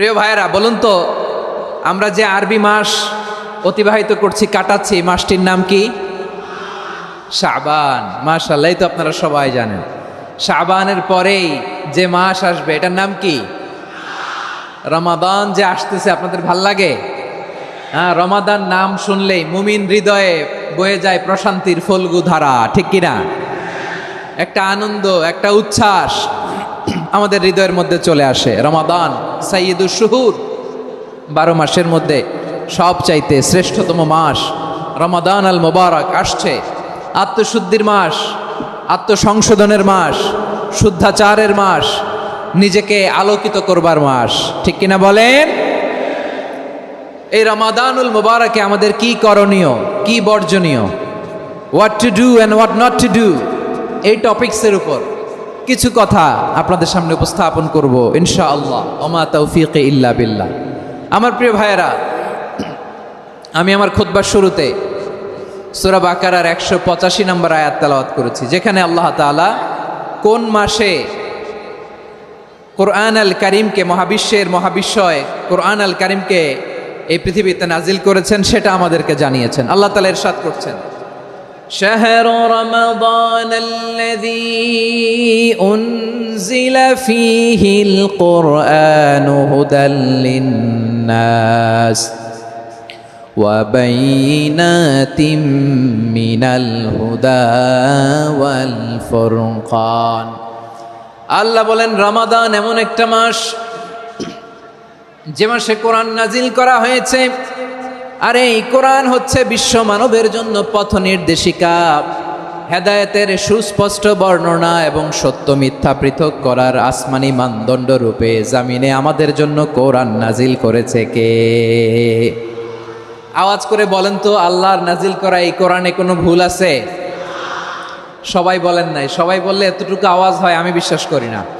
প্রিয় ভাইয়েরা, বলুন তো, আমরা যে আরবি মাস অতিবাহিত করছি, কাটাচ্ছি মাসটির নাম কি? শাবান। মাশাল্লাহ তো আপনারা সবাই জানেন। শাবানের পরেই যে মাস আসবে, এটার নাম কি? রমাদান যে আসতেছে, আপনাদের ভালো লাগে? হ্যাঁ রমাদান নাম শুনলেই মুমিন হৃদয়ে বয়ে যায় প্রশান্তির ফলগু ধারা ঠিক কিনা? একটা আনন্দ, একটা উচ্ছ্বাস। আমাদের হৃদয়ের মধ্যে চলে আসে। রমাদান সাইয়দুর শুহুর। বারো মাসের মধ্যে সব চাইতে শ্রেষ্ঠতম মাস, রমাদান আল মোবারক আসছে। আত্মশুদ্ধির মাস, আত্মসংশোধনের মাস, শুদ্ধাচারের মাস, নিজেকে আলোকিত করবার মাস। ঠিক কিনা বলেন? এই রমাদানুল মোবারকে আমাদের কি করণীয়, কি বর্জনীয়? What to do and what not to do এই টপিক্সের উপর। কিছু কথা আপনাদের সামনে উপস্থাপন করব ইনশা আল্লাহ ওমা তৌফিক ইল্লা বিল্লাহ। আমার প্রিয় ভাইয়েরা, আমি আমার খুতবার শুরুতে সুরা বাকারার একশো পঁচাশি নম্বর আয়াত তালাওয়াত করেছি, যেখানে আল্লাহ তাআলা কোন মাসে কোরআন আল করিমকে, মহাবিশ্বের মহাবিশ্বয় কোরআন আল করিমকে এই পৃথিবীতে নাজিল করেছেন, সেটা আমাদেরকে জানিয়েছেন। আল্লাহ তালা এরশাদ করছেন। شهر رمضان الذي أنزل فيه القرآن هدى للناس وبينات من الهدى والفرقان আল্লাহ বলেন রমাদান এমন একটা মাস যে মাসে কোরআন নাজিল করা হয়েছে আর এই কোরআন হচ্ছে বিশ্ব মানবের জন্য পথ নির্দেশিকা। হেদায়েতের সুস্পষ্ট বর্ণনা এবং সত্য মিথ্যা পৃথক করার আসমানি মানদণ্ড রূপে জামিনে আমাদের জন্য কোরআন নাজিল করেছে কে? আওয়াজ করে বলেন তো, আল্লাহর নাজিল করা এই কোরআনে কোনো ভুল আছে? সবাই বলেন নাই। সবাই বললে এতটুকু আওয়াজ হয়, আমি বিশ্বাস করি না।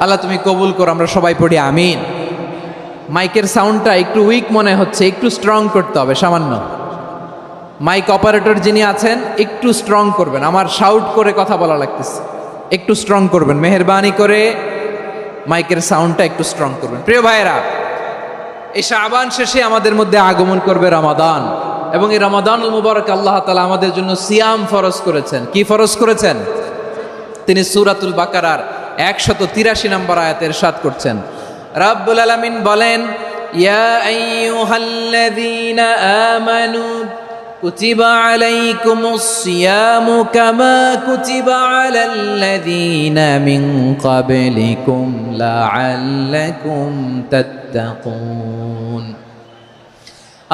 আল্লাহ তুমি কবুল করো, আমরা সবাই পড়ি, আমিন। মাইকের সাউন্ডটা একটু উইক মনে হচ্ছে, একটু স্ট্রং করতে হবে, সামান্য। মাইক অপারেটর যিনি আছেন, একটু স্ট্রং করবেন, আমার শাউট করে কথা বলা লাগতেছে। একটু স্ট্রং করবেন, মেহরবানি করে মাইকের সাউন্ডটা একটু স্ট্রং করবেন। প্রিয় ভাইয়েরা, এই শাবান শেষে আমাদের মধ্যে আগমন করবে রমাদান। এবং এই রমাদান মুবারক আল্লাহ তালা আমাদের জন্য সিয়াম ফরজ করেছেন। কি ফরজ করেছেন? তিনি সুরাতুল বাকারার একশত তিরাশি নম্বর আয়াতের সাত করছেন রাব্বুল আলামিন বলেন ইয়া আইয়ুহাল্লাযীনা আমানু كتب عليكم الصيام كما كتب على الذين من قبلكم لعلكم تتقون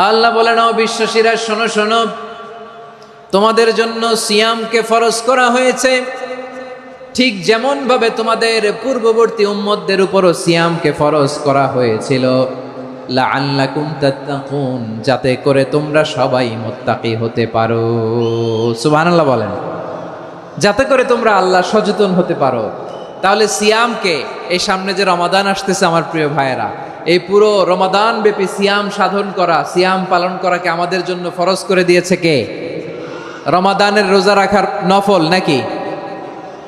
আল্লাহ বলেন ও বিশ্বাসীরা শোনো শোনো তোমাদের জন্য সিয়ামকে ফরজ করা হয়েছে ঠিক যেমন ভাবে তোমাদের পূর্ববর্তী উম্মতদের উপরও সিয়ামকে ফরজ করা হয়েছিল। যাতে করে তোমরা সবাই মুত্তাকি হতে পারো। সুবহানাল্লাহ বলেন। যাতে করে তোমরা আল্লাহ সচেতন হতে পারো। তাহলে সিয়ামকে, এই সামনে যে রমাদান আসতেছে আমার প্রিয় ভাইয়েরা, এই পুরো রমাদান ব্যাপী সিয়াম সাধন করা, সিয়াম পালন করাকে আমাদের জন্য ফরজ করে দিয়েছে কে? রমাদানের রোজা রাখার নফল নাকি?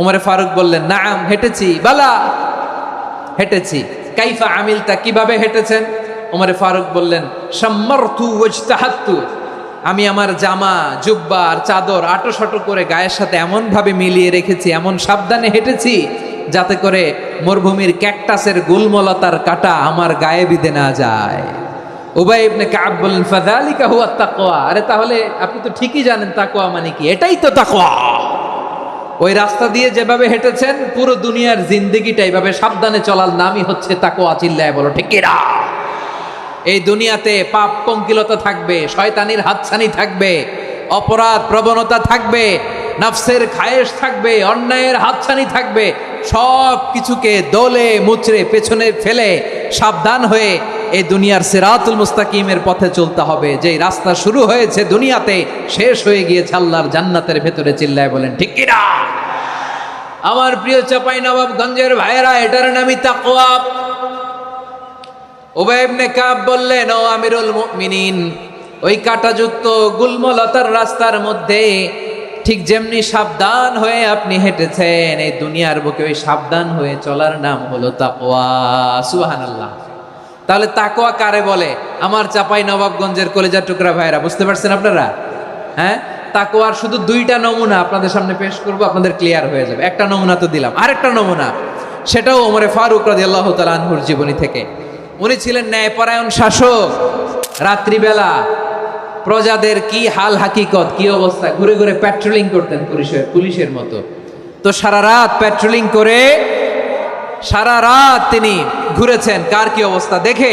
ওমরে ফারুক বললেন, নাম, হেঁটেছি। বালা, হেঁটেছি। কাইফা আমিলতা, কীভাবে হেঁটেছেন? ওমরে ফারুক বললেন আমি আমার জামা, জুব্বা আর চাদর আটো শটো করে গায়ের সাথে এমনভাবে মিলিয়ে রেখেছি, এমন সাবধানে হেঁটেছি যাতে করে মরুভূমির ক্যাকটাসের গুলমলতার কাটা আমার গায়ে বিধে না যায়। উবাই ইবনে কাব বললেন, ফাযালিকা হুয়া তাকওয়া। আরে তাহলে আপনি তো ঠিকই জানেন তাকওয়া মানে কি? এটাই তো তাকওয়া। ওই রাস্তা দিয়ে যেভাবে হেঁটেছেন, পুরো দুনিয়ার জিন্দেগিটা এইভাবে সাবধানে চলার নামই হচ্ছে তাকওয়া, চিল্লায় বলো, ঠিক কিনা এই দুনিয়াতে পাপ পঙ্কিলতা থাকবে, শয়তানির হাতছানি থাকবে, অপরাধ প্রবণতা থাকবে, নফসের খায়েশ থাকবে, অন্যায়ের হাতছানি থাকবে, সব কিছুকে দোলে, মুচড়ে, পেছনে ফেলে সাবধান হয়ে এই দুনিয়ার সিরাতুল মুস্তাকিমের পথে চলতে হবে। যেই রাস্তা শুরু হয়েছে দুনিয়াতে, শেষ হয়ে গিয়েছে আল্লাহর জান্নাতের ভেতরে, চিল্লায় বলেন, ঠিক কিনা আমার প্রিয় চাপাই নবাবগঞ্জের ভাইয়েরা, এটার নামই তাকওয়া। ওবাইবনে কাব বললেন, ও আমিরুল মুমিনিন, ওই কাটাযুক্ত গুলমলতার রাস্তার মধ্যে ঠিক যেমনি সাবধান হয়ে আপনি হেঁটেছেন, এই দুনিয়ার বুকে ওই সাবধান হয়ে চলার নাম হলো তাকওয়া। সুবহানাল্লাহ। তাহলে তাকোয়া কারে বলে? আমার চাপাই নবাবগঞ্জের কলেজার টুকরা ভাইরা বুঝতে পারছেন আপনারা? হ্যাঁ? তাকওয়ার শুধু দুইটা নমুনা আপনাদের সামনে পেশ করব, আপনাদের ক্লিয়ার হয়ে যাবে। একটা নমুনা তো দিলাম। আরেকটা নমুনা, সেটাও ওমরে ফারুক রাদিয়াল্লাহু আল্লাহ আনহুর জীবনী থেকে। উনি ছিলেন ন্যায়পরায়ণ শাসক। রাত্রিবেলা প্রজাদের কি হাল হাকিকত, কি অবস্থা? ঘুরে ঘুরে প্যাট্রোলিং করতেন পুলিশের পুলিশের মতো। তো সারা রাত প্যাট্রোলিং করে সারা রাত তিনি ঘুরেছেন। কার কি অবস্থা? দেখে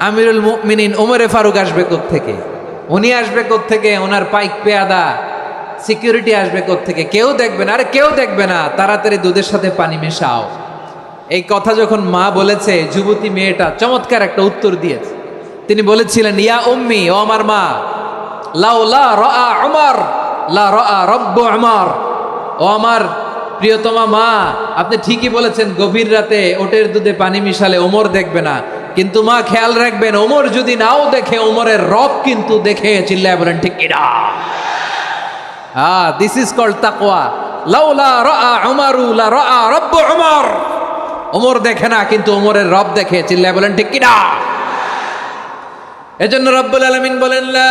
আমিরুল মুমিনিন ওমরে ফারুক আসবে থেকে উনি আসবে থেকে ওনার পাইক পেয়াদা, সিকিউরিটি আসবে থেকে কেউ দেখবে না। আরে কেউ দেখবে না। তাড়াতাড়ি দুধের সাথে পানি মেশাও। এই কথা যখন মা বলেছে, যুবতী মেয়েটা চমৎকার একটা উত্তর দিয়েছে। তিনি বলেছিলেন, ইয়া উম্মি, ও আমার মা, লাউ লা রা আমার লা রা রব্ব আমার ও আমার প্রিয়তমা মা, আপনি ঠিকই বলেছেন, গভীর রাতে ওটের দুধে পানি মিশালে ওমর দেখবে না। কিন্তু মা, খেয়াল রাখবেন, ওমর যদি নাও দেখে, ওমরের রব কিন্তু দেখে চিল্লায় বলেন, ঠিক কিনা হ্যাঁ দিস ইজ কল তাকোয়া লাউলা রা উমারু, লা রা রব্ব উমর। ওমর দেখে না, কিন্তু ওমরের রব দেখে চিল্লায় বলেন, ঠিক কিনা এজন্য রব্বুল আলামিন বলেন, লা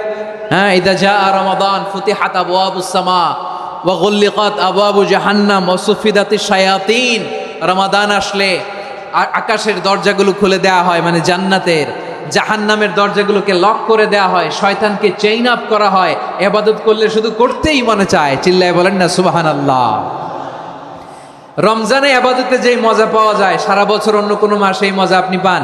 হ্যাঁ ইদা রমাদান, ফুতিহাত আবু আবুসামা ওয়া গুল্লিকাত আবু আবু জাহান্নাম ও সুফিদাতি শায়াতিন। রমাদান আসলে আকাশের দরজাগুলো খুলে দেওয়া হয় মানে জান্নাতের। জাহান্নামের দরজাগুলোকে লক করে দেওয়া হয়, শয়তানকে চেইন আপ করা হয় এবাদত করলে শুধু করতেই মনে চায়, চিল্লায় বলেন না সুবাহান আল্লাহ রমজানে আবাদতে যেই মজা পাওয়া যায়, সারা বছর অন্য কোনো মাসে এই মজা আপনি পান।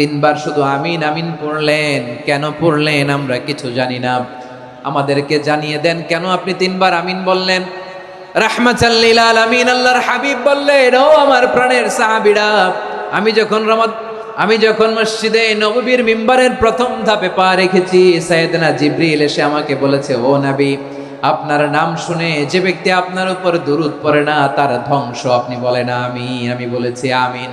তিনবার শুধু আমিন আমিন পড়লেন। কেন পড়লেন আমরা কিছু জানি না। আমাদেরকে জানিয়ে দেন, কেন আপনি তিনবার আমিন বললেন? রাহমাতাল্লিল আলামিন, আল্লাহর হাবিব বললেন, ও আমার প্রাণের সাহাবীরা, আমি যখন রমাদ, আমি যখন মসজিদে নববীর মিম্বারের প্রথম ধাপে পা রেখেছি, সাইয়েদনা জিব্রিল এসে আমাকে বলেছে, ও নবী, আপনার নাম শুনে যে ব্যক্তি আপনার উপর দুরুদ পড়ে না, তার ধ্বংস আপনি বলেন আমি আমি বলেছি, আমিন।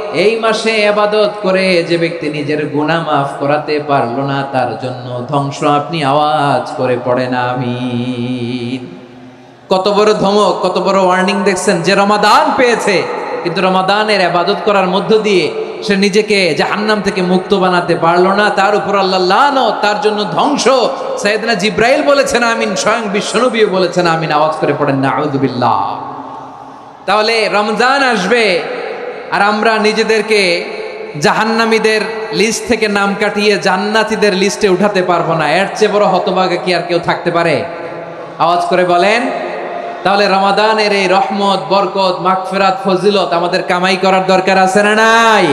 এই মাসে আবাদত করে যে ব্যক্তি নিজের গুণা মাফ করাতে পারল না, তার জন্য ধ্বংস আপনি আওয়াজ করে পড়েন আমি কত বড় ধমক, কত বড় ওয়ার্নিং দেখছেন যে রমাদান পেয়েছে, কিন্তু রমাদানের আবাদত করার মধ্য দিয়ে সে নিজেকে জাহান্নাম থেকে মুক্ত বানাতে পারল না, তার উপর আল্লাহ তার জন্য ধ্বংস। সাইয়েদনা জিব্রাইল বলেছেন, আমিন, স্বয়ং বিশ্বনবীও বলেছেন, আমিন, আওয়াজ করে পড়েন না আউযুবিল্লাহ তাহলে রমজান আসবে আর আমরা নিজেদেরকে জাহান্নামীদের লিস্ট থেকে নাম কাটিয়ে জান্নাতীদের লিস্টে উঠাতে পারব না। এর চেয়ে বড় হতভাগে কি আর কেউ থাকতে পারে? আওয়াজ করে বলেন, তাহলে রমাদানের এই রহমত, বরকত, মাগফিরাত, ফজিলত আমাদের কামাই করার দরকার আছে না নাই?